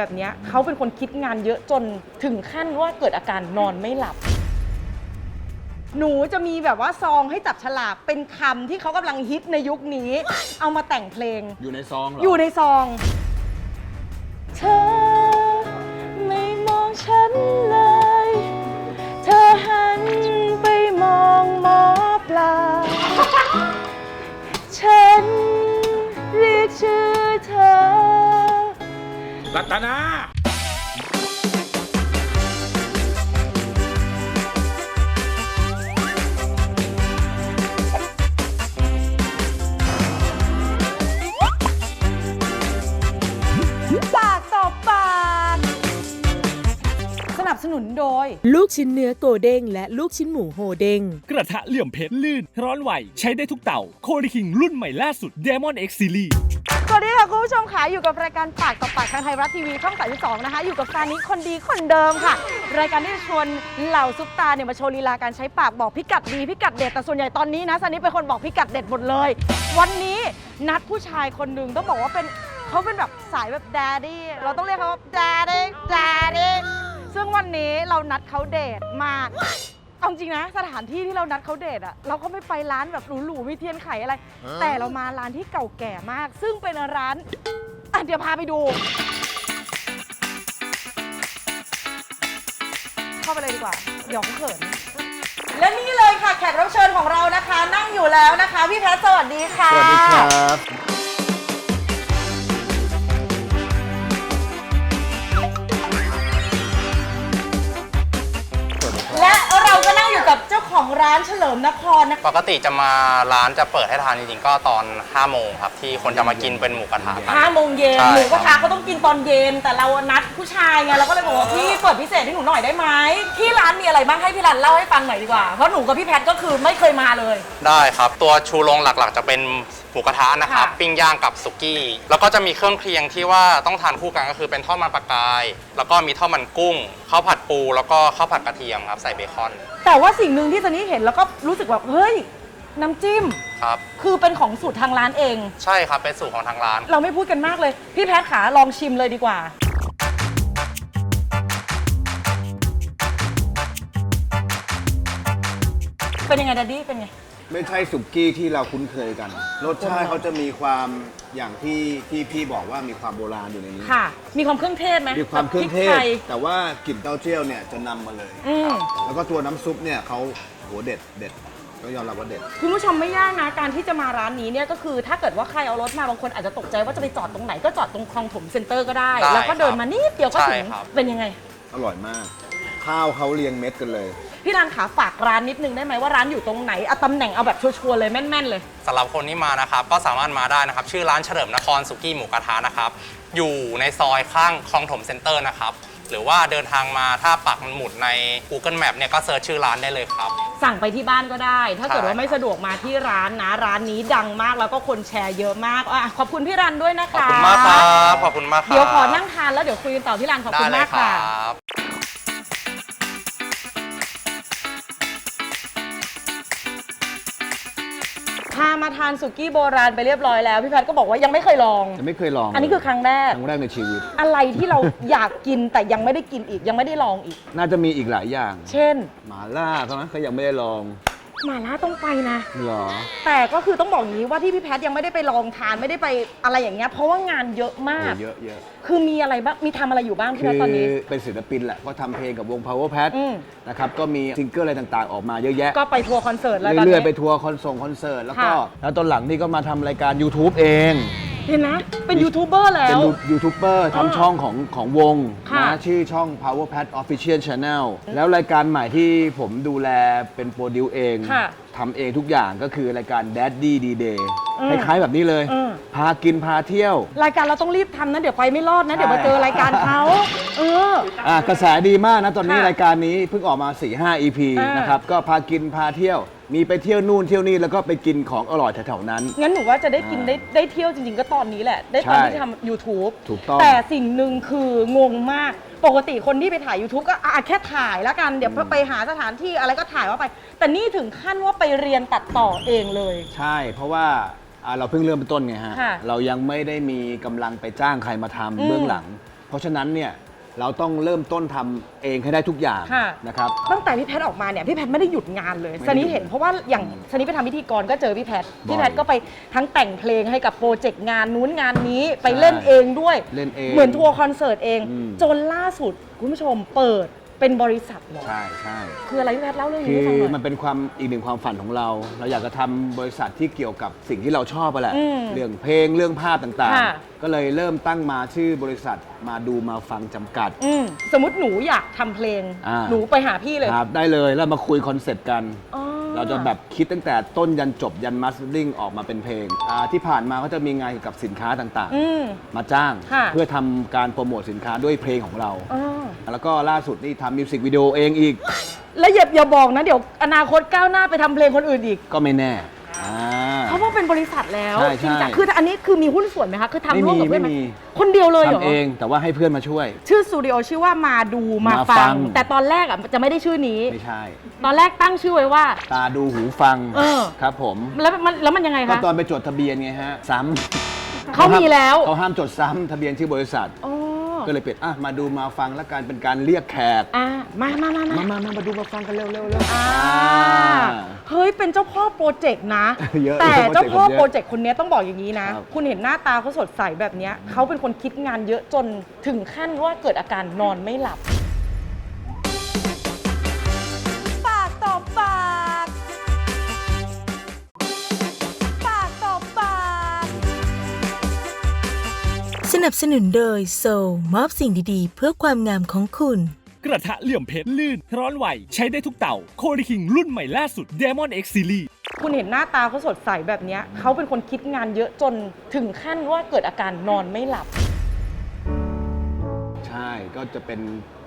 แบบเนี้ยเขาเป็นคนคิดงานเยอะจนถึงขั้นว่าเกิดอาการนอนไม่หลับ หนูจะมีแบบว่าซองให้จับฉลากเป็นคำที่เขากำลังฮิตในยุคนี้ เอามาแต่งเพลง อยู่ในซองเหรออยู่ในซอง เธอไม่มองฉันเลย เธอหันไปมองหมอปลา ฉัน รัตนาปากต่อปาก สนับสนุนโดย ลูกชิ้นเนื้อโกเด้งและลูกชิ้นหมูโฮเด้ง กระทะเหลี่ยมเพชรลื่น ร้อนไหว ใช้ได้ทุกเต่า โคดิคิงรุ่นใหม่ล่าสุด Demon X Series สวัสดีค่ะคุณผู้ชมค่ะอยู่กับรายการปากต่อปากทางไทยรัฐทีวีช่อง 32 นะคะ อยู่กับฟานิคนดีคนเดิมค่ะ รายการที่จะชวนเหล่าซุปตาเนี่ยมาโชว์ลีลาการใช้ปากบอกพิกัดดีพิกัดเด็ดแต่ส่วนใหญ่ตอนนี้นะซันนี่เป็นคนบอกพิกัดเด็ดหมดเลย วันนี้นัดผู้ชายคนหนึ่งต้องบอกว่าเป็นเขาเป็นแบบสายแบบแดดดี้เราต้องเรียกเขาว่าแดดดี้แดดดี้ซึ่งวันนี้เรานัดเขาเดทมา เอาจริงนะสถานที่ที่เรานัดเขาเดทอะเราก็ไม่ไปร้านแบบหรูๆมีเทียนไขอะไร แต่เรามาร้านที่เก่าแก่มาก ซึ่งเป็นร้านอะเดี๋ยวพาไปดู เข้าไปเลยดีกว่าเดี๋ยวเขาเขิน และนี่เลยค่ะแขกรับเชิญของเรานะคะ นั่งอยู่แล้วนะคะ พี่แพทย์สวัสดีค่ะ สวัสดีครับ ของร้านเฉลิมนครนะคะปกติจะมาร้านจะเปิดให้ทานจริงๆก็ตอน5โมงครับที่คนจะมากินเป็นหมูกระทะกัน ห้าโมงเย็นใช่ หมูกระทะเขาต้องกินตอนเย็น แต่เรานัดผู้ชายไงเราก็เลยบอกว่าพี่เปิดพิเศษให้หนูหน่อยได้ไหมที่ร้านมีอะไรบ้างให้พี่รันเล่าให้ฟังหน่อยดีกว่าเพราะหนูกับพี่แพทย์ก็คือไม่เคยมาเลย ได้ครับ ตัวชูโรงหลักๆ จะเป็นหมูกระทะนะครับค่ะ ปิ้งย่างกับสุกี้ แล้วก็จะมีเครื่องเคียงที่ว่าต้องทานคู่กันก็คือเป็นทอดมันปลากาย แล้วก็มีทอดมันกุ้งข้าวผัดปู แล้วก็ข้าวผัดกระเทียมครับใส่เบคอนแต่ว่าสิ่งหนึ่งที่ซันนี่เห็นแล้วก็รู้สึกแบบเฮ้ยน้ำจิ้ม ครับ คือเป็นของสูตรทางร้านเอง ใช่ครับเป็นสูตรของทางร้าน เราไม่พูดกันมากเลย พี่แพทย์ขาลองชิมเลยดีกว่า เป็นยังไงดัดดี้เป็นไง ไม่ใช่สุกี้ที่เราคุ้นเคยกัน รสชาติเขาจะมีความอย่างที่ที่พี่บอกว่ามีความโบราณอยู่ในนี้ ค่ะ มีความเครื่องเทศไหมมีความเครื่องเทแบบพศไยแต่ว่ากลิ่นเต้าเจี้ยวเนี่ยจะนำมาเลย อืม แล้วก็ตัวน้ำซุปเนี่ยเขาโหเด็ดเด็ดก็ยอมรับว่าเด็ด คุณผู้ชมไม่ยากนะ การที่จะมาร้านนี้เนี่ยก็คือถ้าเกิดว่าใครเอารถมาบางคนอาจจะตกใจว่าจะไปจอดตรงไหนก็จอดตรงคลองถมเซ็นเตอร์ก็ได้ ได้แล้วก็เดินครับมานิดเดียวก็ถึงใช่ครับ เป็นยังไง อร่อยมาก ข้าวเขาเรียงเม็ดกันเลย พี่รันขาฝากร้านนิดนึงได้ไหมว่าร้านอยู่ตรงไหนเอาตำแหน่งเอาแบบชัวร์ๆเลยแม่นๆเลย สำหรับคนที่มานะครับ ก็สามารถมาได้นะครับ ชื่อร้านเฉลิมนครสุกี้หมูกระทะนะครับ อยู่ในซอยข้างคลองถมเซ็นเตอร์นะครับ หรือว่าเดินทางมาถ้าปักหมุดใน Google Map เนี่ยก็เซิร์ชชื่อร้านได้เลยครับ สั่งไปที่บ้านก็ได้ ถ้าเกิดใช่ว่าไม่สะดวกมาที่ร้านนะ ร้านนี้ดังมากแล้วก็คนแชร์เยอะมากอะขอบคุณพี่รันด้วยนะคะขอบคุณมากครับ ขอบคุณมากครับเดี๋ยวขอนั่งทานแล้วเดี๋ยวคุยกันต่อที่ร้านขอบได้คุณเลมายกครัค่ะบามาทานสุกี้โบราณไปเรียบร้อยแล้ว พี่แพทย์ก็บอกว่ายังไม่เคยลองจะไม่เคยลองอันนี้คือครั้งแรก ครั้งแรกในชีวิต อะไรที่เรา อยากกินแต่ยังไม่ได้กินอีกยังไม่ได้ลองอีก น่าจะมีอีกหลายอย่าง เช่น หมาล่าเขานะเขายังไม่ได้ลอง หม่าล่าต้องไปนะ เหรอ แต่ก็คือต้องบอกอย่างนี้ว่าที่พี่แพทย์ยังไม่ได้ไปลองทานไม่ได้ไปอะไรอย่างเงี้ยเพราะว่างานเยอะมากโอ้เยอะเยอะคือมีอะไรบ้างมีทำอะไรอยู่บ้างพี่คืแพทย์ตอนนี้ เป็นศิลปินแหละก็ทำเพลงกับวง Power Pad อืม นะครับ ก็มีซิงเกิลอะไรต่างๆ ออกมาเยอะแยะ ก็ไปทัวร์คอนเสิร์ตแล้วตอนเรื่อยๆนี้ไปทัวร์คอนส่งคอนเสิร์ต แล้วก็ ค่ะ แล้วตอนหลังนี่ก็มาทำรายการ YouTube เอง เห็นนะ เป็นยูทูบเบอร์แล้เป็นว ยูทูบเบอร์อ่าทำช่องของของวงค่ะนะชื่อช่อง Power Pad Official Channel แล้วรายการใหม่ที่ผมดูแลเป็นโปรดิวเองค่ะทำเองทุกอย่างก็คือรายการ Daddy D Day อืมคล้ายๆแบบนี้เลย อืม พากินพาเที่ยว รายการเราต้องรีบทำนะ เดี๋ยวไปไม่รอดนะ เดี๋ยวมาเจอรายการเขาเออ อะกระแสดีมากนะ ตอนนี้ค่ะรายการนี้เพิ่งออกมา 4-5 EP อ่านนะครับ ก็พากินพาเที่ยว มีไปเที่ยวนู่นเที่ยวนี่แล้วก็ไปกินของอร่อยแถวๆนั้น งั้นหนูว่าจะได้กินอ่าได้ได้เที่ยวจริงๆ ก็ตอนนี้แหละ ได้ตอนใช่ที่ทำ YouTube ถูกต้อง แต่สิ่งหนึ่งคืองงมาก ปกติคนที่ไปถ่าย YouTube ก็อะแค่ถ่ายแล้วกัน เดี๋ยวไปหาสถานที่อะไรก็ถ่ายว่าไป แต่นี่ถึงขั้นว่าไปเรียนตัดต่อเองเลย ใช่ เพราะว่าอ่าเราเพิ่งเริ่มต้นไงฮะ ค่ะเรายังไม่ได้มีกำลังไปจ้างใครมาทำอืมเบื้องหลัง เพราะฉะนั้นเนี่ย เราต้องเริ่มต้นทำเองให้ได้ทุกอย่างค่ะ นะครับ ตั้งแต่พี่แพทย์ออกมาเนี่ยพี่แพทย์ไม่ได้หยุดงานเลยไม่ได้สนิทเห็นเพราะว่าอย่างสนิทไปทำพิธีกรก็เจอพี่แพทย์บ่อยพี่แพทย์ก็ไปทั้งแต่งเพลงให้กับโปรเจกต์งานนู้นงานนี้ไปใช่เล่นเองด้วยเล่นเองเหมือนทัวร์คอนเสิร์ตเอง อืม จนล่าสุดคุณผู้ชมเปิด เป็นบริษัทเหรอ ใช่ใช่คืออะไรพี่แพทย์เล่าเรื่องคืนี้ให้อฟังหน่อย มันเป็นความอีกหนึ่งความฝันของเรา เราอยากจะทำบริษัทที่เกี่ยวกับสิ่งที่เราชอบไปแหละ อืมเรื่องเพลงเรื่องภาพต่างค่ะ ๆ ก็เลยเริ่มตั้งมาชื่อบริษัทมาดูมาฟังจำกัด อืมสมมติหนูอยากทำเพลง อ่า หนูไปหาพี่เลยครับได้เลยแล้วมาคุยคอนเซ็ปต์กัน อ๋อ เราจะแบบคิดตั้งแต่ต้นยันจบยันมาสเตอร์ลิงออกมาเป็นเพลงอ่าที่ผ่านมาก็จะมีงานเกี่ยวกับสินค้าต่างอืม ๆ มาจ้าง ค่ะ เพื่อทำการโปรโมทสินค้าด้วยเพลงของเรา อ๋อแล้วก็ล่าสุดนี่ทำมิวสิกวิดีโอเองอีก แล้วอย่าอย่าบอกนะ เดี๋ยวอนาคตก้าวหน้าไปทำเพลงคนอื่นอีก ก็ไม่แน่อ่า เพราะว่าเป็นบริษัทแล้วใช่จริงจังใช่ คืออันนี้คือมีหุ้นส่วนไหมคะ คือทำไม่ร่วมมีกับเพื่อนไหมไม่มี คนเดียวเลยเหรอ ทำเองแต่ว่าให้เพื่อนมาช่วย ชื่อสตูดิโอชื่อว่ามาดูมามาฟัฟัง ง แต่ตอนแรกอะจะไม่ได้ชื่อนี้ ไม่ใช่ ตอนแรกตั้งชื่อไว้ว่า ตาดูหูฟังเออ ครับผม แล้วมันแล้วมันยังไงก็คะ ตอนไปจดทะเบียนไงฮะ ซ้ำเขามีแล้ว เขาห้ามจดซ้ำทะเบียนชื่อบริษัท อ๋อ ก็เลยเปลี่ยนอะมาดูมาฟังแล้วกันเป็นการเรียกแขก อ่ามามามามามามามามาดูมาฟังกันเร็วเร็วเร็วอ่าเฮ้ยเป็นเจ้าพ่อโปรเจกต์นะ เยอะแต่เยอะเจ้าพ่อโปโปรรเจเจกกต์ต์คนนี้ต้องบอกอย่างนี้นะ ครับ คุณเห็นหน้าตาเขาสดใสแบบเนี้ยเขาเป็นคนคิดงานเยอะจนถึงขั้นว่าเกิดอาการนอนไม่หลับ นับสนุนโดยโซมอบสิ่งดีๆ เพื่อความงามของคุณ กระทะเหลี่ยมเพชรลื่น ร้อนไหว ใช้ได้ทุกเต่า โคลิคิงรุ่นใหม่ล่าสุด Demon X Series คุณเห็นหน้าตาเขาสดใสแบบเนี้ยเขาเป็นคนคิดงานเยอะจนถึงขั้นว่าเกิดอาการนอนไม่หลับ ใช่ก็จะเป็น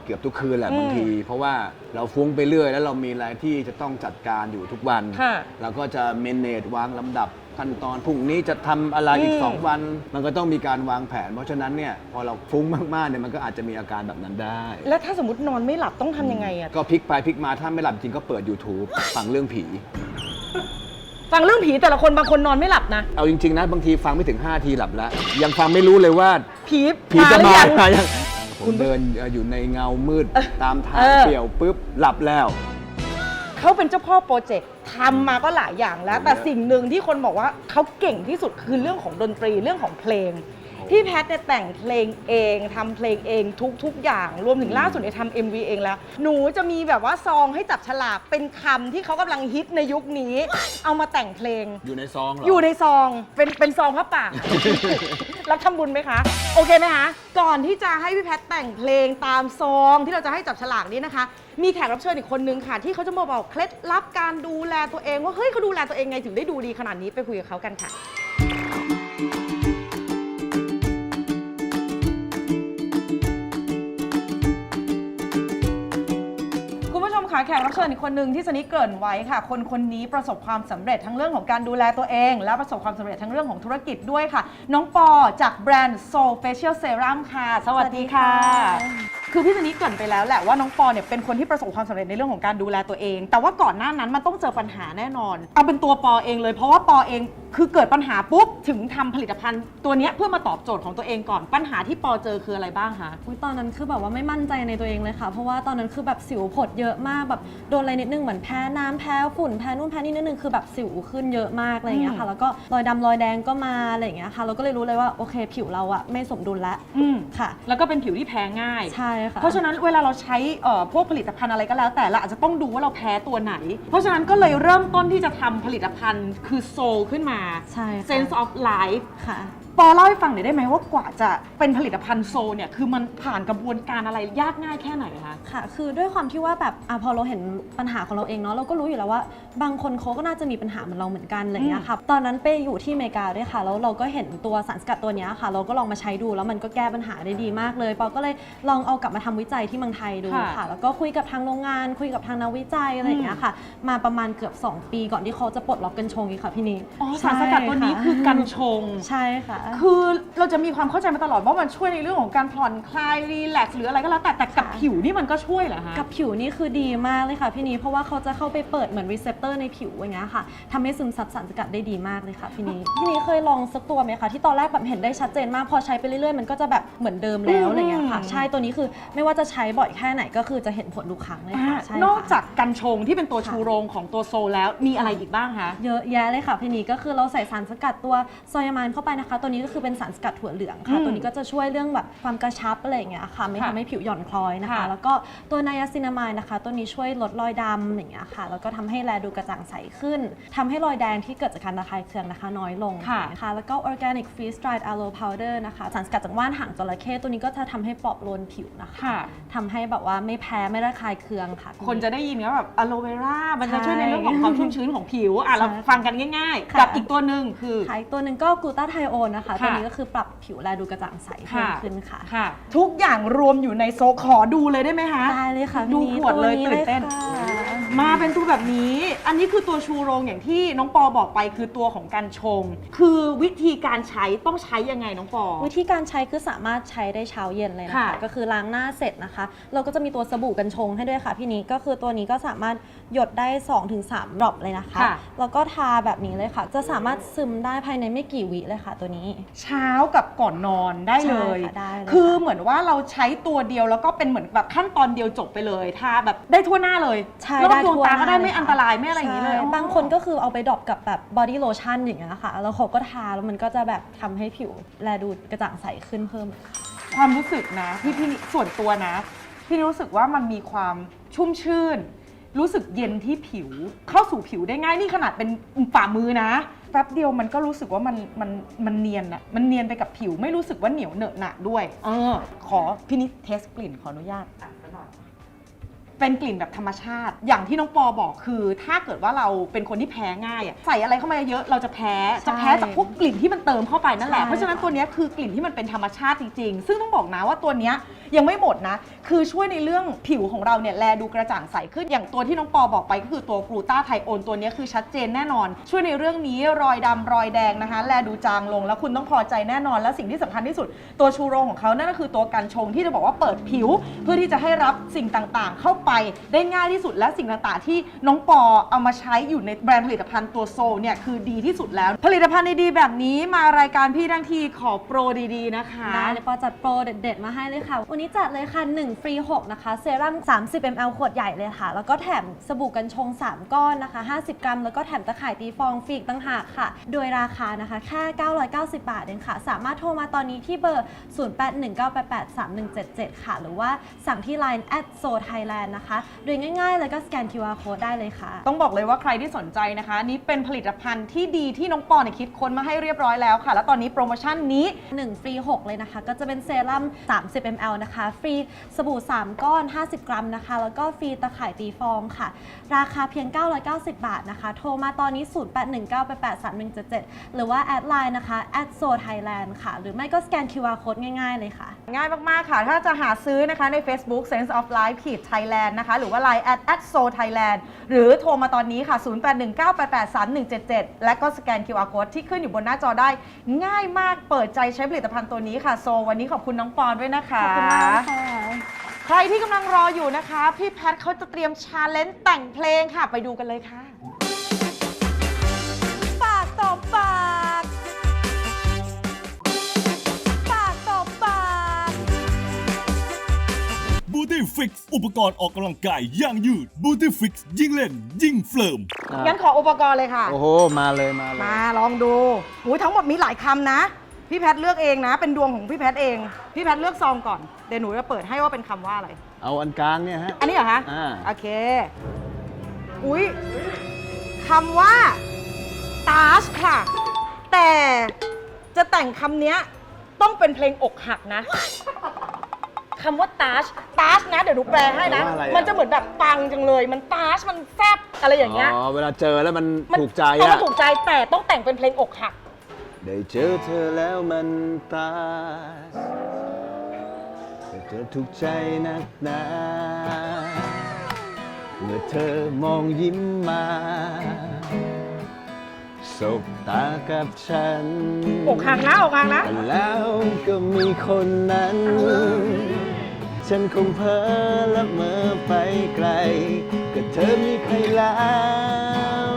เกือบทุกคืนแหละอืมบางที เพราะว่าเราฟุ้งไปเรื่อย แล้วเรามีอะไรที่จะต้องจัดการอยู่ทุกวัน ค่ะ เราก็จะเมนเนจวางลำดับ ขั้นตอนพรุ่งนี้จะทำอะไรอีก อืม 2 วัน มันก็ต้องมีการวางแผน เพราะฉะนั้นเนี่ยพอเราฟุ้งมากๆเนี่ยมันก็อาจจะมีอาการแบบนั้นได้ แล้วถ้าสมมตินอนไม่หลับต้องทำยังไงอะก็พลิกไปพลิกมาถ้าไม่หลับจริงก็เปิด YouTube ฟังเรื่องผี ฟังเรื่องผีแต่ละคนบางคนนอนไม่หลับนะ เอาจริง ๆ นะ บางทีฟังไม่ถึง 5 ทีหลับแล้ว ยังฟังไม่รู้เลยว่า ผีผีจะหรืมาอยัง มายังผมเดินอยู่ในเงามืดตามทางเออ เปลี่ยวปุ๊บหลับแล้ว เขาเป็นเจ้าพ่อโปรเจกต์ทำมาก็หลายอย่างแล้ว แต่สิ่งหนึ่งที่คนบอกว่าเขาเก่งที่สุดคือเรื่องของดนตรีเรื่องของเพลง พี่แพทย์เนี่ยแต่งเพลงเองทำเพลงเองทุกทุกๆอย่าง รวมถึงล่าสุดเนี่ยทำเอ็มวีเองแล้ว หนูจะมีแบบว่าซองให้จับฉลากเป็นคำที่เขากำลังฮิตในยุคนี้ เอามาแต่งเพลง อยู่ในซองเหรออยู่ในซองเป็นเป็นซองพระป่า รับทำบุญไหมคะ โอเคไหมคะก่อนที่จะให้พี่แพทย์แต่งเพลงตามซองที่เราจะให้จับฉลากนี้นะคะ มีแขกรับเชิญอีกคนนึงค่ะ ที่เขาจะมาบอกเคล็ดลับการดูแลตัวเองว่าเฮ้ยเขาดูแลตัวเองไงถึงได้ดูดีขนาดนี้ไปคุยกับเขากันค่ะ แขกรับเชิญอีกคนหนึ่งที่สนิทเกริ่นไว้ค่ะ คนคนนี้ประสบความสำเร็จทั้งเรื่องของการดูแลตัวเอง และประสบความสำเร็จทั้งเรื่องของธุรกิจด้วยค่ะ น้องปอจากแบรนด์ Soul Facial Serum ค่ะ สวัสดีค่ะ คือพี่สนิทเกริ่นไปแล้วแหละว่าน้องปอเนี่ยเป็นคนที่ประสบความสำเร็จในเรื่องของการดูแลตัวเอง แต่ว่าก่อนหน้านั้นมันต้องเจอปัญหาแน่นอน เอาเป็นตัวปอเองเลยเพราะว่าปอเองคือเกิดปัญหาปุ๊บถึงทำผลิตภัณฑ์ ตัวเนี้ยเพื่อมาตอบโจทย์ของตัวเองก่อนปัญหาที่ปอเจอคืออะไรบ้างคะ อุ๊ยตอนนั้นคือแบบว่าไม่มั่นใจในตัวเองเลยค่ะ เพราะว่าตอนนั้นคือแบบสิวผดเยอะมากแบบโดนอะไรนิดนึงเหมือนแพ้น้ำแพ้ฝุ่นแพ้นู่นแพ้นี่นิดนึงคือแบบสิวขึ้นเยอะมากอะไรอย่างเงี้ยค่ะแล้วก็รอยดำรอยแดงก็มาอะไรอย่างเงี้ยค่ะ เราก็เลยรู้เลยว่าโอเค ผิวเราอะไม่สมดุลแล้วอืม ค่ะ แล้วก็เป็นผิวที่แพ้ง่าย ใช่ค่ะ เพราะฉะนั้นเวลาเราใช้เอ่อพวกผลิตภัณฑ์อะไรก็แล้ว แต่เราอาจจะต้องดูว่าเราแพ้ตัวไหน เพราะฉะนั้นก็เลยเริ่มต้นที่จะทำผลิตภัณฑ์คือโซลขึ้นมา ใช่ค่ะ Sense of Life ค่ะ ปอเล่าให้ฟังหน่อยได้ไหมว่ากว่าจะเป็นผลิตภัณฑ์โซลเนี่ยคือมันผ่านกระบวนการอะไรยากง่ายแค่ไหนคะ ค่ะ คือด้วยความที่ว่าแบบอะพอเราเห็นปัญหาของเราเองเนาะเราก็รู้อยู่แล้วว่า บางคนเขาก็น่าจะมีปัญหาเหมือนเราเหมือนกันอะไรอย่างเงี้ยค่ะตอนนั้นไปอยู่ที่อเมริกาด้วยค่ะแล้วเราก็เห็นตัวสารสกัดตัวเนี้ยค่ะ เราก็ลองมาใช้ดูแล้วมันก็แก้ปัญหาได้ดีมากเลยปอก็เลยลองเอากลับมาทำวิจัยที่เมืองไทยดูค่ะ ค่ะ แล้วก็คุยกับทางโรงงาน คุยกับทางนักวิจัยอะไรอย่างเงี้ยค่ะ มาประมาณเกือบ 2 ปีก่อนที่เขาจะปลดล็อกกัญชงอีกค่ะพี่นิอ๋อสารสกัดตัวนี้คือกัญชง ใช่ค่ะคือเราจะมีความเข้าใจมาตลอดว่ามันช่วยในเรื่องของการผ่อนคลายรีแลกซ์หรืออะไรก็แล้วแต่แต่กับค่ะผิวนี่มันก็ช่วยเหรอฮะกับผิวนี่คือดีมากเลยค่ะพี่นี้เพราะว่าเขาจะเข้าไปเปิดเหมือนรีเซพเตอร์ในผิวอย่างเงี้ยค่ะทำให้ซึมซับสารสกัดได้ดีมากเลยค่ะพี่นี้พี่นี้เคยลองสักตัวไหมคะที่ตอนแรกแบบเห็นได้ชัดเจนมากพอใช้ไปเรื่อยๆมันก็จะแบบเหมือนเดิมแล้วอะไรเงี้ยค่ะอืมใช่ตัวนี้คือไม่ว่าจะใช้บ่อยแค่ไหนก็คือจะเห็นผลทุกครั้งเลยค่ะใช่ค่ะนอกจากกันชงที่เป็นตัวค่ะชูโรงของตัวโซลแล้วมีอะไรอีกบ้างคะเยอะแยะเลยค่ะพี่นี้ก็คือเราใส่สารสกัดตัวซอยามานเข้าไปนะคะตัวนี้ก็คือเป็นสารสกัดถั่วเหลืองค่ะอืมตัวนี้ก็จะช่วยเรื่องแบบความกระชับอะไรอย่างเงี้ยค่ะไม่ค่ะทำให้ผิวหย่อนคล้อยนะคะค่ะแล้วก็ตัวไนอาซินามายนะคะ ตัวนี้ช่วยลดรอยดำอย่างเงี้ยค่ะแล้วก็ทำให้แลดูกระจ่างใสขึ้นทำให้รอยแดงที่เกิดจากการระคายเคืองนะคะ น้อยลงค่ะนะคะแล้วก็ organic freeze dried aloe powder นะคะสารสกัดจากว่านหางจระเข้ตัวนี้ก็จะทำให้ปลอบโลนผิวนะคะค่ะทำให้แบบว่าไม่แพ้ไม่ระคายเคืองค่ะพี่คนจะได้ยินว่าแบบอะโลเวรามันจะช่วยในใช่เรื่องของความชุ่มชื้นของผิวอะเราใช่ฟังกันง่ายๆค่ะกับอีกตัวหนึ่งคือค่ะอีกตัวหนึ่งก็กลูตาไทโอนนะคะค่ะตัวนี้ก็คือปรับผิวแลดูกระจ่างใสเพิ่มค่ะขึ้นค่ะ ค่ะ ทุกอย่างรวมอยู่ในโซขอดูเลยได้ไหมคะ ได้เลยค่ะดูพี่ขวดเลยตัตื่นเต้นค่ะมาเป็นตัวแบบนี้ อันนี้คือตัวชูโรงอย่างที่น้องปอบอกไปคือตัวของการชง คือวิธีการใช้ต้องใช้ยังไงน้องปอ วิธีการใช้คือสามารถใช้ได้เช้าเย็นเลยนะคะค่ะก็คือล้างหน้าเสร็จนะคะ เราก็จะมีตัวสบู่กันชงให้ด้วยค่ะพี่นี้ก็คือตัวนี้ก็สามารถ หยดได้ 2-3ดรอปเลยนะคะ ค่ะ แล้วก็ทาแบบนี้เลยค่ะ จะสามารถซึมได้ภายในไม่กี่วิเลยค่ะ ตัวนี้ เช้ากับก่อนนอนได้เลย ใช่ค่ะได้เลยคือค่ะเหมือนว่าเราใช้ตัวเดียวแล้วก็เป็นเหมือนแบบขั้นตอนเดียวจบไปเลยทาแบบได้ทั่วหน้าเลยใช่รอบได้ดวงทั่วตาก็ได้หน้ไม่เลยค่ะอันตรายไม่อะไรอย่างนี้เลยใช่อ๋อบางคนก็คือเอาไปดรอปกับแบบบอดี้โลชั่นอย่างเงี้ยค่ะ แล้วเขาก็ทาแล้วมันก็จะแบบทำให้ผิวแลดูกระจ่างใสขึ้นเพิ่ม ความรู้สึกนะพี่พี่ส่วนตัวนะ พี่รู้สึกว่ามันมีความชุ่มชื่น รู้สึกเย็นที่ผิวเข้าสู่ผิวได้ง่ายนี่ขนาดเป็นฝ่ามือนะแป๊บเดียวมันก็รู้สึกว่ามันมันมันเนียนอะมันเนียนไปกับผิวไม่รู้สึกว่าเหนียวเหนอะหนะด้วย เออ ขอพี่นิดเทสกลิ่นขออนุญาตอะสักหน่อย เป็นกลิ่นแบบธรรมชาติ อย่างที่น้องปอบอกคือ ถ้าเกิดว่าเราเป็นคนที่แพ้ง่ายอะใส่อะไรเข้ามาเยอะเราจะแพ้จะแพ้จากพวกกลิ่นที่มันเติมเข้าไปนั่นแหละ ใช่ เพราะฉะนั้นตัวเนี้ยคือกลิ่นที่มันเป็นธรรมชาติจริงๆ ซึ่งต้องบอกนะว่าตัวเนี้ยยังไม่หมดนะ คือช่วยในเรื่องผิวของเราเนี่ยแลดูกระจ่างใสขึ้น อย่างตัวที่น้องปอบอกไปก็คือตัวกลูตาไทโอนตัวเนี้ยคือชัดเจนแน่นอน ช่วยในเรื่องนี้รอยดำรอยแดงนะคะ แลดูจางลงแล้วคุณต้องพอใจแน่นอน และสิ่งที่สำคัญที่สุด ตัวชูโรงของเขานั่นก็คือตัวกันชงที่จะบอกว่าเปิดผิว เพื่อที่จะให้รับสิ่งต่างๆ เข้าไปได้ง่ายที่สุดและสิ่งต่างๆ ที่น้องปอเอามาใช้อยู่ในแบรนด์ผลิตภัณฑ์ตัวโซเนี่ยคือดีที่สุดแล้ว ผลิตภัณฑ์ดีๆแบบนี้มารายการพี่ทั้งทีขอโปรดีๆนะคะ ได้เลยปอจัดโปรเด็ดๆ มาให้เลยค่ะ วันนี้จัดเลยค่ะ 1 ฟรี 6 นะคะ เซรั่ม 30 ml ขวดใหญ่เลยค่ะ แล้วก็แถมสบู่กันชง 3 ก้อนนะคะ 50 กรัม แล้วก็แถมตะข่ายตีฟองฟรีอีกตั้งหากค่ะ โดยราคานะคะ แค่ 990 บาทเองค่ะ สามารถโทรมาตอนนี้ที่เบอร์ 0819883177 ค่ะ หรือว่าสั่งที่ Line at so thailand นะคะ โดยง่ายๆ เลยก็สแกน QR code ได้เลยค่ะ ต้องบอกเลยว่าใครที่สนใจนะคะ นี่เป็นผลิตภัณฑ์ที่ดีที่น้องปอเนี่ยคิดค้นมาให้เรียบร้อยแล้วค่ะ แล้วตอนนี้โปรโมชั่นนี้ 1 ฟรี 6 เลยนะคะ ก็จะเป็นเซรั่ม 30 ml นะคะ ฟรีสบู่ 3 ก้อน 50 กรัมนะคะ แล้วก็ฟรีตะข่ายตีฟองค่ะ ราคาเพียง 990 บาทนะคะ โทรมาตอนนี้ 0819883177 หรือว่าแอดไลน์นะคะ at so thailand ค่ะ หรือไม่ก็สแกน QR code ง่ายๆ เลยค่ะ ง่ายมากๆค่ะ ถ้าจะหาซื้อนะคะใน Facebook Sense of Life ขีด Thailand นะคะ หรือว่า Line at at so thailand หรือโทรมาตอนนี้ค่ะ 0819883177 และก็สแกน QR code ที่ขึ้นอยู่บนหน้าจอได้ ง่ายมากเปิดใจใช้ผลิตภัณฑ์ตัวนี้ค่ะ โซ วันนี้ขอบคุณน้องปอนด้วยนะคะ ขอบคุณมากค่ะ ใครที่กำลังรออยู่นะคะ พี่แพทเขาจะเตรียมชาเลนจ์แต่งเพลงค่ะ ไปดูกันเลยค่ะ ปากต่อปาก บูตี้ฟิกอุปกรณ์ออกกำลังกายอย่างยืดบูตี้ฟิกยิ่งเล่น ยิ่งเฟิร์มงั้นขออุปกรณ์เลยค่ะ โอ้โห มาเลยมาเลย มาลองดูหูยทั้งหมดมีหลายคำนะ พี่แพทเลือกเองนะ เป็นดวงของพี่แพทเอง พี่แพทเลือกซองก่อน เดี๋ยวหนูจะเปิดให้ว่าเป็นคำว่าอะไร เอาอันกลางเนี่ยฮะ อันนี้เหรอคะ อ่า โอเค อุ้ยคำว่าตาชค่ะ แต่จะแต่งคำเนี้ยต้องเป็นเพลงอกหักนะ คำว่าตาชตาชนะ เดี๋ยวหนูแปลให้นะแปลว่าอะไรอะ มันจะเหมือนแบบปังจังเลย มันตาชมันแซบอะไรอย่างเงี้ยอ๋อ เวลาเจอแล้วมันมันถูกใจต้องอะถูกใจแต่ต้องแต่งเป็นเพลงอกหัก ได้เจอเธอแล้วมันตาแต่เธอถูกใจนักหนาเมื่อเธอมองยิ้มมาสสบตากับฉัน อกหักนะอกหักนะ แล้วก็มีคนนั้น ฉันคงเพ้อละเมอไปไกล ก็เธอมีใครแล้ว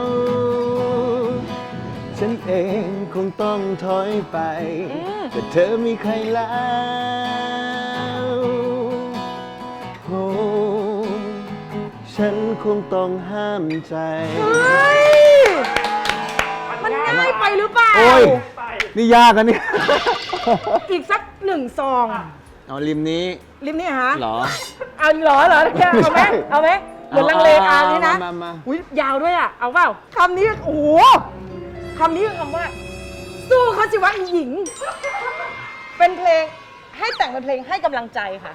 ฉันเองคงต้องถอยไป ก็เธอมีใครแล้วโอ้ฉันคงต้องห้ามใจเฮ้ยมันง่ายไปหรือเปล่า โอ้ย นี่ยากอะเนี่ย อีกสักหนึ่งซอง เอาริมนี้ริมนี่ฮะเหรอ เอาเหรอเหรอเอาไหมไม่ใช่เอาไหมเหมือนลังเลกอันนี้นะมามามา อุ้ยยาวด้วยอะเอาเปล่าคำนี้โอ้โหคำนี้คือคำว่า สู้เขาสิวะอีหญิง เป็นเพลงให้แต่งเป็นเพลงให้กำลังใจค่ะ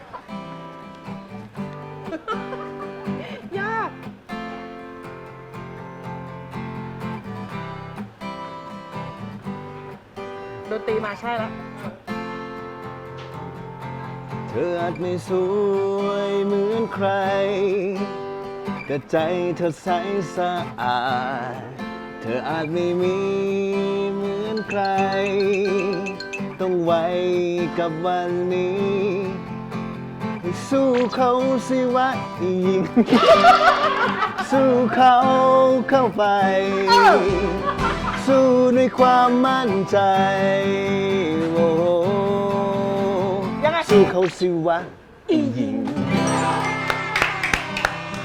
ยาก ดนตรีมาใช่แล้ว เธออาจไม่สวยเหมือนใคร แต่ใจเธอใสสะอาด เธออาจไม่มีเหมือนใคร ต้องไว้กับวันนี้ให้สู้เขาสิวะอีหญิง สู้เขาเข้าไป สู้ด้วยความมั่นใจโอ้ เขาสิวะอีหญิง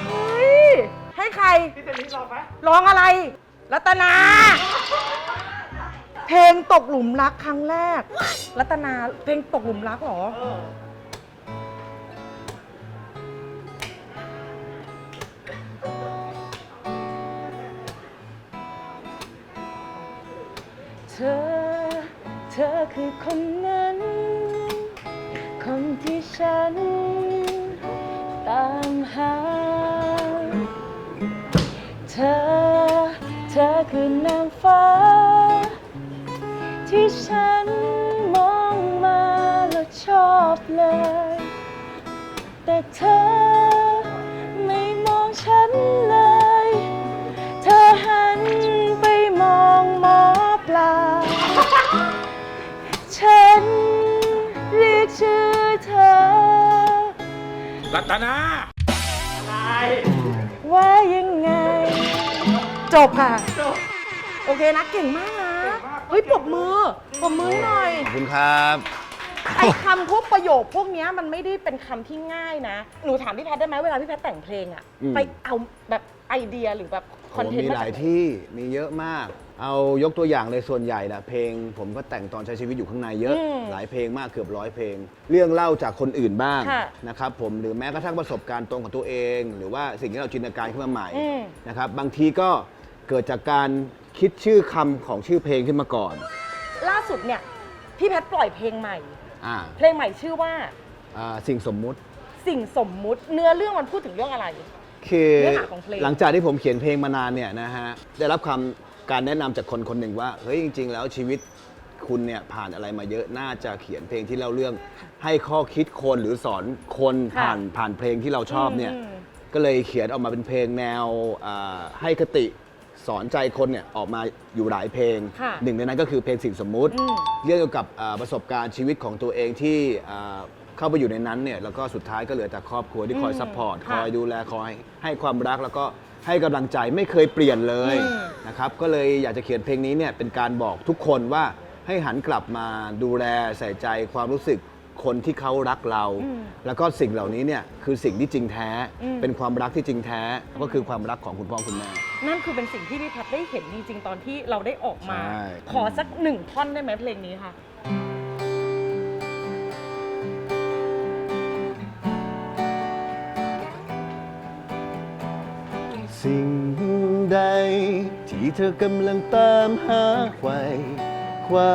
เฮ้ยให้ใครพี่เจนนี่ร้องไหมร้องอะไร รัตนา เพลงตกหลุมรักครั้งแรก รัตนา เพลงตกหลุมรักเหรอเธอ เธอคือคนนั้น ฉันตามหา เธอ เธอคือนางฟ้า ที่ฉันมองมาแล้วชอบเลย แต่เธอไม่มองฉันเลย เธอหันไปมองหมอปลา ฉันเรียกชื่อ เธอ รัตนาว่ายังไง จบค่ะ โอเคนะเก่งมากนะเฮ้ยปรบมือปรบมือให้หน่อย ขอบคุณครับ ไอ้คำพวกประโยคพวกเนี้ยมันไม่ได้เป็นคำที่ง่ายนะ หนูถามพี่แพทย์ได้ไหมเวลาพี่แพทย์แต่งเพลงอะอืม ไปเอาแบบไอเดียหรือแบบคอนเทนต์มีมาหลายจากที่มีเยอะมาก เอายกตัวอย่างเลยส่วนใหญ่นะเพลง ผมก็แต่งตอนใช้ชีวิตอยู่ข้างในเยอะหลายเพลงมากเกือบร้อยเพลง เรื่องเล่าจากคนอื่นบ้างค่ะนะครับผมหรือแม้กระทั่งประสบการณ์ตรงของตัวเอง หรือว่าสิ่งที่เราจินตนาการขึ้นมาใหม่อืม นะครับบางทีก็เกิดจากการคิดชื่อคำของชื่อเพลงขึ้นมาก่อนล่าสุดเนี่ยพี่แพทย์ปล่อยเพลงใหม่ อ่าเพลงใหม่ชื่อว่าอ่าสิ่งสมมุติ สิ่งสมมุติเนื้อเรื่องมันพูดถึงเรื่องอะไร คือเนื้อหาของเพลงหลังจากที่ผมเขียนเพลงมานานเนี่ยนะฮะได้รับคำ การแนะนำจากคนคนหนึ่งว่า เฮ้ย จริง ๆ แล้วชีวิตคุณเนี่ยผ่านอะไรมาเยอะ น่าจะเขียนเพลงที่เล่าเรื่อง ให้ข้อคิดคนหรือสอนคนค่ะผ่านผ่านเพลงที่เราชอบเนี่ย อืม ก็เลยเขียนออกมาเป็นเพลงแนวอ่าให้คติสอนใจคนเนี่ยออกมาอยู่หลายเพลง ค่ะหนึ่งในนั้นก็คือเพลงสิ่งสมมุติ อืม เรื่องเกี่ยวกับอ่าประสบการณ์ชีวิตของตัวเองที่อ่าเข้าไปอยู่ในนั้นเนี่ยแล้วก็สุดท้ายก็เหลือแต่ครอบครัวที่คอยอืมซัพพอร์ตค่ะคอยดูแลคอยให้ความรักแล้วก็ ให้กำลังใจไม่เคยเปลี่ยนเลยอืมนะครับก็เลยอยากจะเขียนเพลงนี้เนี่ยเป็นการบอกทุกคนว่าให้หันกลับมาดูแลใส่ใจความรู้สึกคนที่เขารักเรา แล้วก็สิ่งเหล่านี้เนี่ยคือสิ่งที่จริงแท้ เป็นความรักที่จริงแท้ ก็คือความรักของคุณพ่อคุณแม่ นั่นคือเป็นสิ่งที่พี่แพทย์ได้เห็นจริงๆตอนที่เราได้ออกมา ใช่ ขอสักหนึ่งท่อนได้ไหมเพลงนี้ค่ะ ที่เธอกำลังตามหาไขว่คว้า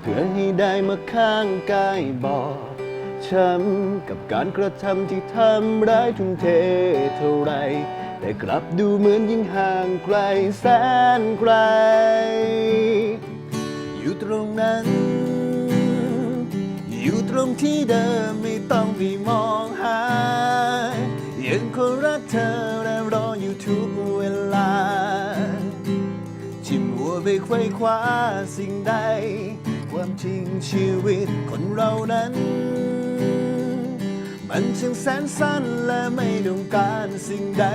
เพื่อให้ได้มาข้างกายบอกช้ำกับการกระทำที่ทำร้ายทุ่มเทเท่าไร แต่กลับดูเหมือนยิ่งห่างไกลแสนไกล อยู่ตรงนั้น อยู่ตรงที่เดิมไม่ต้องไปมองหายังคงรักเธอและรออยู่ทุกเวลา ที่มัวไปควายคว้าสิ่งใด ความจริงชีวิตคนเรานั้น มันช่างแสนสั้นและไม่ต้องการสิ่งใด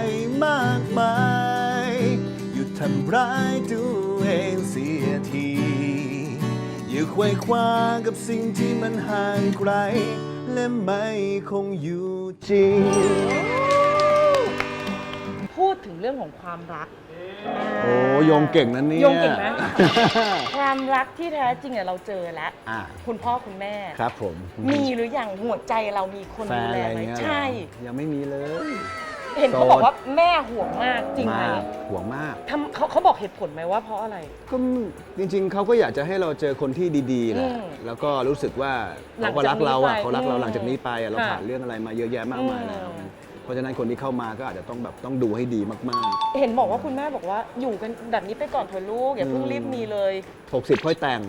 มากมาย หยุดทำร้ายตัวเองเสียทีอย่าควายคว้ากับสิ่งที่มันห่างไกล และไม่คงอยู่จริง ถึงเรื่องของความรักโอ้โยงเก่งนะเนี่ย โยงเก่งไหม ความรักที่แท้จริงเนี่ยเราเจอแล้ว อ่า คุณพ่อคุณแม่ ครับผมมีหรือยังหัวใจเรามีคนแฟดูนแลอะไรไหมเงี้ยเหรอใช่ ยังไม่มีเลย เห็นเขาโสดบอกว่าแม่ห่วงมากจริงไหมมากห่วงมาก ทำเขาเขาบอกเหตุผลไหมว่าเพราะอะไร ก็จริงๆ เขาก็อยากจะให้เราเจอคนที่ดีๆแหละอืมแล้วก็รู้สึกว่าหลัเขางจากก็รักเราอะนี้ไปเขารักเราอืมหลังจากนี้ไปอะเราค่ะผ่านเรื่องอะไรมาเยอะแยะมากมายอืมแล้ว เพราะฉะนั้นคนที่เข้ามาก็อาจจะต้องแบบต้องดูให้ดีมาก เห็นบอกว่าคุณแม่บอกว่าอยู่กันแบบนี้ไปก่อนเถอะลูกอย่าเพิ่งรีบมีเลย ๆ 60 ค่อยแต่ง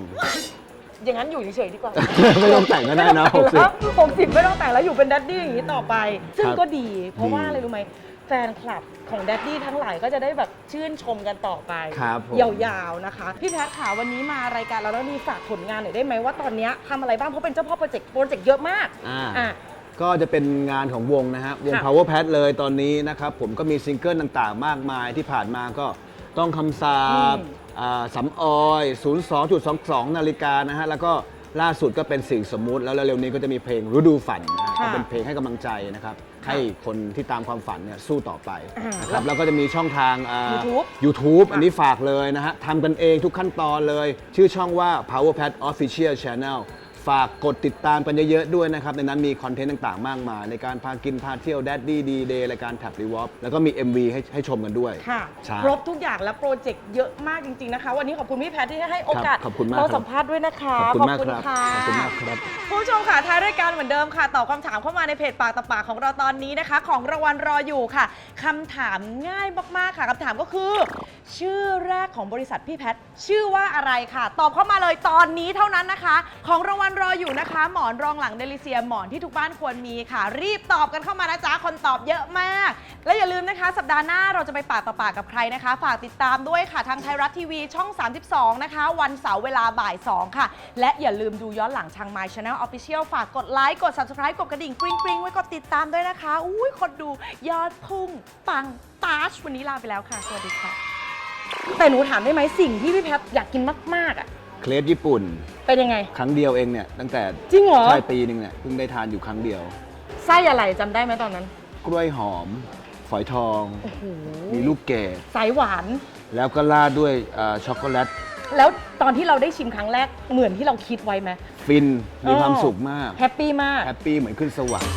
อย่างนั้นอยู่เฉยๆดีกว่า ไม่ต้องแต่งก็ได้นะม่ต้องแต่งแล้วหกสิบไม่ต้องแต่งแล้วอยู่เป็นดัดดี้อย่างนี้ต่อไป ซึ่งครับก็ดี เพราะว่าดีอะไรรู้ไหมแฟนคลับของดัดดี้ทั้งหลายก็จะได้แบบชื่นชมกันต่อไป ครับผม ยาวๆนะคะ พี่แพทย์ขาวันนี้มารายการเราแล้วมีฝากผลงานหน่อยได้ไหมว่าตอนเนี้ยทำอะไรบ้างเพราะเป็นเจ้าพ่อโปรเจกต์โปรเจกต์เยอะมากอ่า อะ ก็จะเป็นงานของวงนะฮะวง ค่ะ Power Pad เลยตอนนี้นะครับผมก็มีซิงเกิลต่างๆ มากมายที่ผ่านมาก็ต้องคำสาบอ่าสำออย 02.22 นาฬิกานะฮะ แล้วก็ล่าสุดก็เป็นสิ่งสมมุติ แล้วเร็วๆนี้ก็จะมีเพลงฤดูฝันนะฮะค่ะก็เป็นเพลงให้กำลังใจนะครับ ให้คนที่ตามความฝันเนี่ยสู้ต่อไปอ่านะครับแล้วก็จะมีช่องทางอ่า YouTube YouTube อันนี้ฝากเลยนะฮะทำกันเองทุกขั้นตอนเลย ชื่อช่องว่า Power Pad Official Channel ฝากกดติดตามกันเยอะๆด้วยนะครับ ในนั้นมีคอนเทนต์ต่างๆ มากมาย ในการพากินพาเที่ยว d ดดดี้ดีเดย์รายการแท็บรีวอปแล้วก็มี MV ให้ให้ชมกันด้วย ค่ะ ใช่ครบทุกอย่างและโปรเจกต์เยอะมากจริง ๆ นะคะ วันนี้ขอบคุณพี่แพทย์ที่ให้โอกาสครับขอบคุณมากเราครับสัมภาษณ์ด้วยนะคะขอบคุณมากครับค่ะขอบคุณมากครับคุณผู้ชมค่ะท้ายรายการเหมือนเดิมค่ะ ตอบคำถามเข้ามาในเพจปากต่อปากของเราตอนนี้นะคะ ของรางวัลรออยู่ค่ะคำถามง่ายมากๆค่ะคำถามก็คือ ชื่อแรกของบริษัทพี่แพทย์ชื่อว่าอะไรค่ะ ตอบเข้ามาเลยตอนนี้เท่านั้นนะคะ ของรางวัลรออยู่นะคะ หมอนรองหลังเดลิเซียหมอนที่ทุกบ้านควรมีค่ะ รีบตอบกันเข้ามานะจ๊ะ คนตอบเยอะมาก และอย่าลืมนะคะ สัปดาห์หน้าเราจะไปปากต่อปากกับใครนะคะ ฝากติดตามด้วยค่ะ ทางไทยรัฐทีวีช่อง 32 นะคะ วันเสาร์เวลาบ่าย 2 ค่ะ และอย่าลืมดูย้อนหลังทาง My Channel Official ฝากกดไลค์กด Subscribe กดกระดิ่งกริ๊งกริ๊งไว้กดติดตามด้วยนะคะอุ้ยคนดูยอดพุ่งปังตาชวันนี้ลาไปแล้วค่ะสวัสดีค่ะแต่หนูถามได้ไหมสิ่งที่พี่แพทย์อยากกินมากๆอะ เคลสญี่ปุ่น เป็นยังไง ครั้งเดียวเองเนี่ยตั้งแต่จริงเหรอ ใช่ปีหนึ่งเนี่ยเพิ่งได้ทานอยู่ครั้งเดียว ไส้อะไรจำได้ไหมตอนนั้น กล้วยหอม ฝอยทอง โอ้โหมีลูกเกดสายหวาน แล้วก็ราดด้วยอ่าช็อกโกแลตแล้วตอนที่เราได้ชิมครั้งแรกเหมือนที่เราคิดไว้ไหม ฟินมีความเออ สุขมากแฮปปี้มาก แฮปปี้เหมือนขึ้นสวรรค์